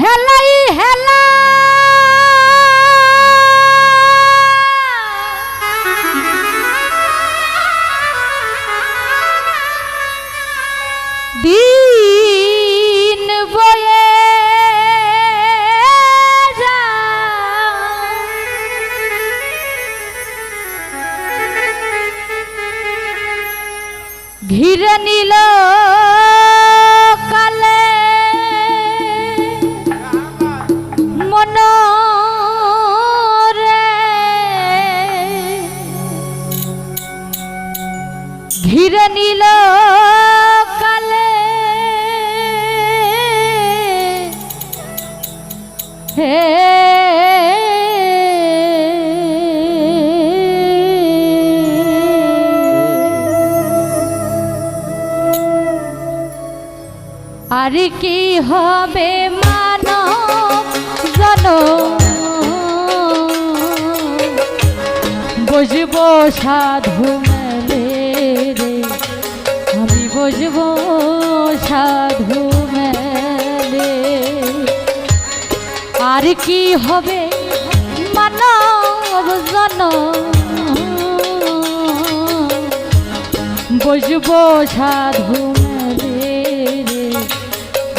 হেলাই হেলা। দিন বয়ে ঘিরে নিল কালে নিল কালে। হে আর কি হবে মানব জন বুঝব সাধু আর কি হবে? মানব জন বুঝব সাধু রে।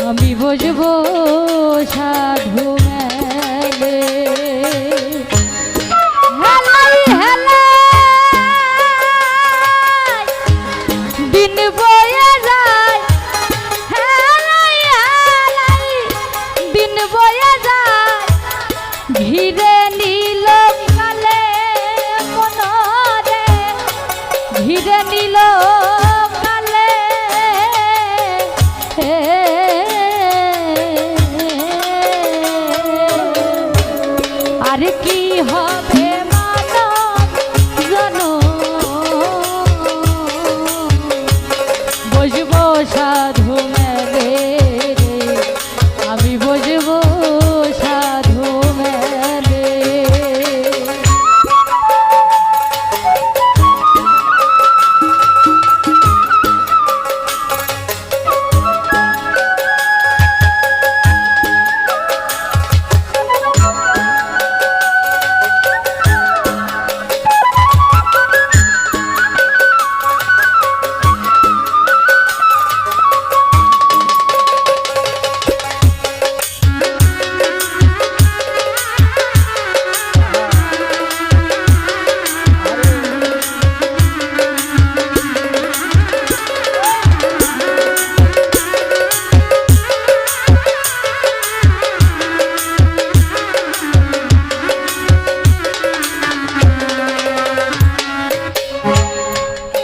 আমি বুঝব সাধু হবে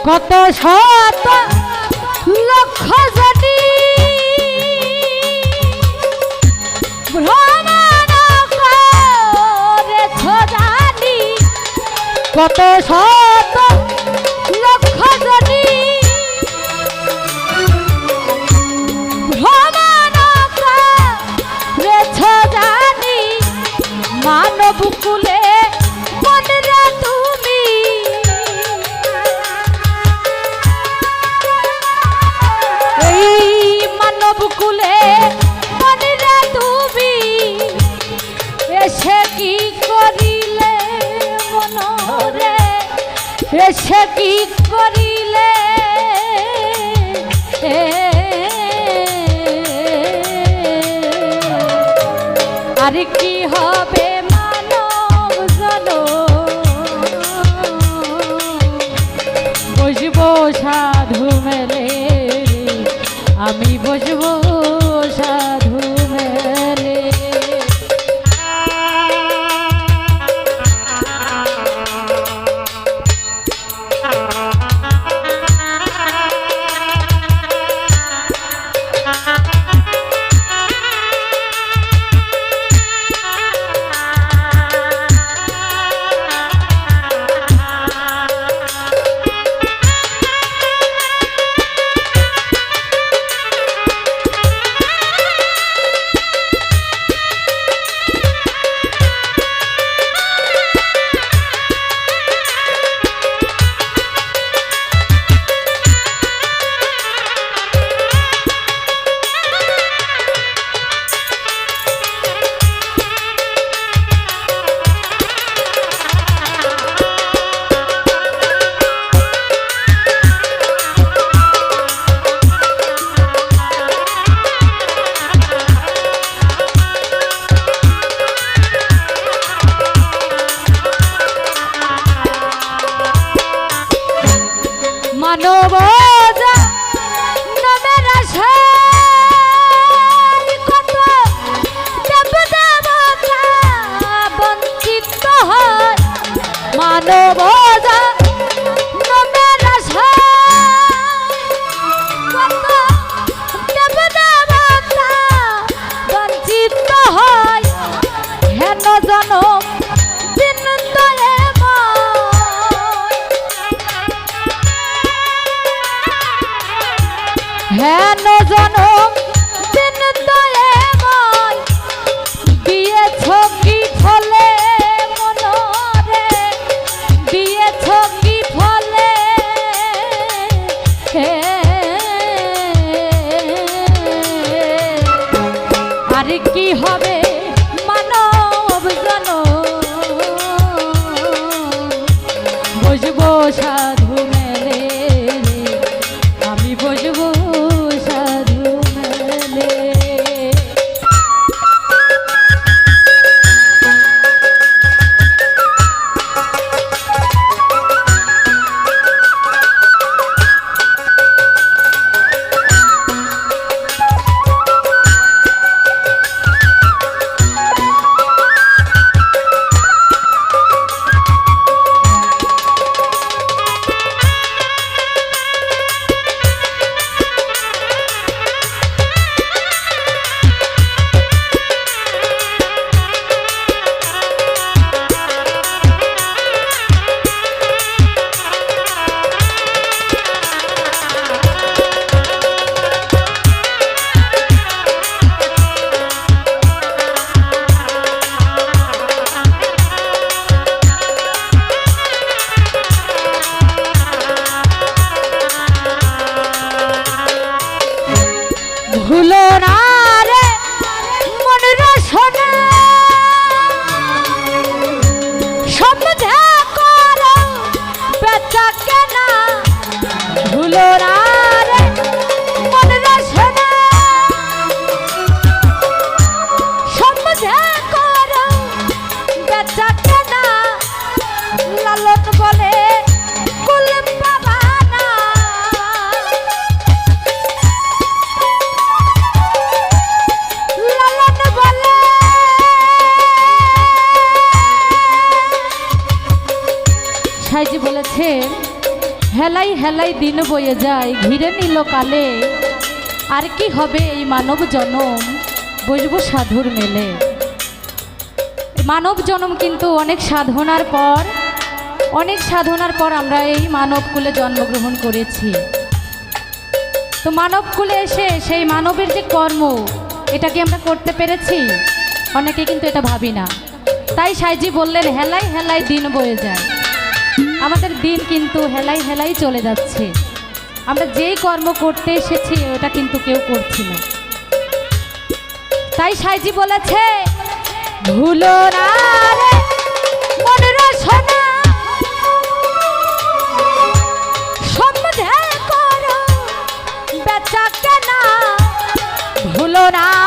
কত শত লক্ষ জটি কত শত এসে কি করিলে? আর কি হবে মানব জন বুঝব সাধু মেলে আমি বুঝব মানব নমের আশায় কত দেবদেবতা হেন জনম হেলাই হেলাই দিন বয়ে যায়, ঘিরে নিল কালে। আর কি হবে এই মানব জনম? বসবো সাধুর মেলে। মানব জনম কিন্তু অনেক সাধনার পর, অনেক সাধনার পর আমরা এই মানব কুলে জন্মগ্রহণ করেছি। তো মানব কুলে এসে সেই মানবের যে কর্ম, এটা কি আমরা করতে পেরেছি? অনেকে কিন্তু এটা ভাবি না। তাই সাইজি বললেন, হেলাই হেলাই দিন বয়ে যায়। আমাদের দিন কিন্তু হেলাই হেলাই চলে যাচ্ছে। আমরা যেই কর্ম করতে এসেছি, ওটা কিন্তু কেউ করছি না। তাই সাইজি বলেছে, ভুলো না ভুলো না